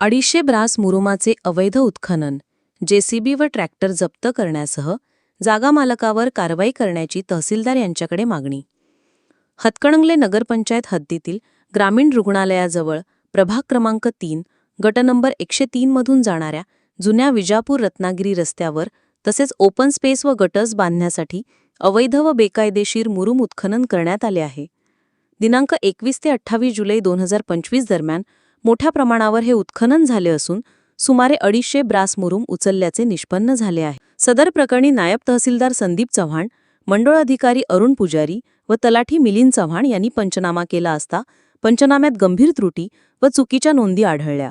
अडीचशे ब्रास मुरुमाचे अवैध उत्खनन जेसीबी व ट्रॅक्टर जप्त करण्यासह जागा मालकावर कारवाई करण्याची तहसीलदार यांच्याकडे मागणी. हतकणंगले नगरपंचायत हद्दीतील ग्रामीण रुग्णालयाजवळ प्रभाग क्रमांक तीन गट नंबर एकशे तीनमधून जाणाऱ्या जुन्या विजापूर रत्नागिरी रस्त्यावर तसेच ओपन स्पेस व गटर्स बांधण्यासाठी अवैध व बेकायदेशीर मुरुम उत्खनन करण्यात आले आहे. दिनांक एकवीस ते अठ्ठावीस जुलै दोन हजार पंचवीस दरम्यान मोठ्या प्रमाणावर हे उत्खनन झाले असून सुमारे अडीचशे ब्रास मुरुम उचलल्याचे निष्पन्न झाले आहे. सदर प्रकरणी नायब तहसीलदार संदीप चव्हाण मंडळ अधिकारी अरुण पुजारी व तलाठी मिलिंद चव्हाण यांनी पंचनामा केला असता पंचनाम्यात गंभीर त्रुटी व चुकीच्या नोंदी आढळल्या.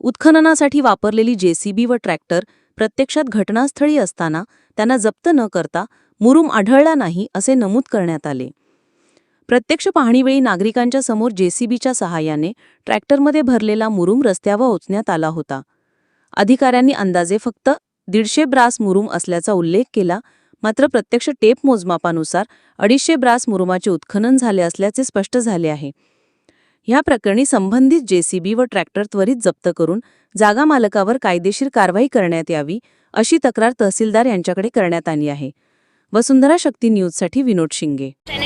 उत्खननासाठी वापरलेली जेसीबी व ट्रॅक्टर प्रत्यक्षात घटनास्थळी असताना त्यांना जप्त न करता मुरुम आढळला नाही असे नमूद करण्यात आले. प्रत्यक्ष पाहणीवेळी नागरिकांच्या समोर जेसीबीच्या सहाय्याने ट्रॅक्टरमध्ये भरलेला मुरुम रस्त्यावर ओचण्यात आला होता. अधिकाऱ्यांनी अंदाजे फक्त दीडशे ब्रास मुरुम असल्याचा उल्लेख केला मात्र प्रत्यक्ष टेप मोजमापानुसार अडीचशे ब्रास मुरुमाचे उत्खनन झाले असल्याचे स्पष्ट झाले आहे. ह्या प्रकरणी संबंधित जेसीबी व ट्रॅक्टर त्वरित जप्त करून जागा मालकावर कायदेशीर कारवाई करण्यात यावी अशी तक्रार तहसीलदार यांच्याकडे करण्यात आली आहे. वसुंधरा शक्ती न्यूजसाठी विनोद शिंगे.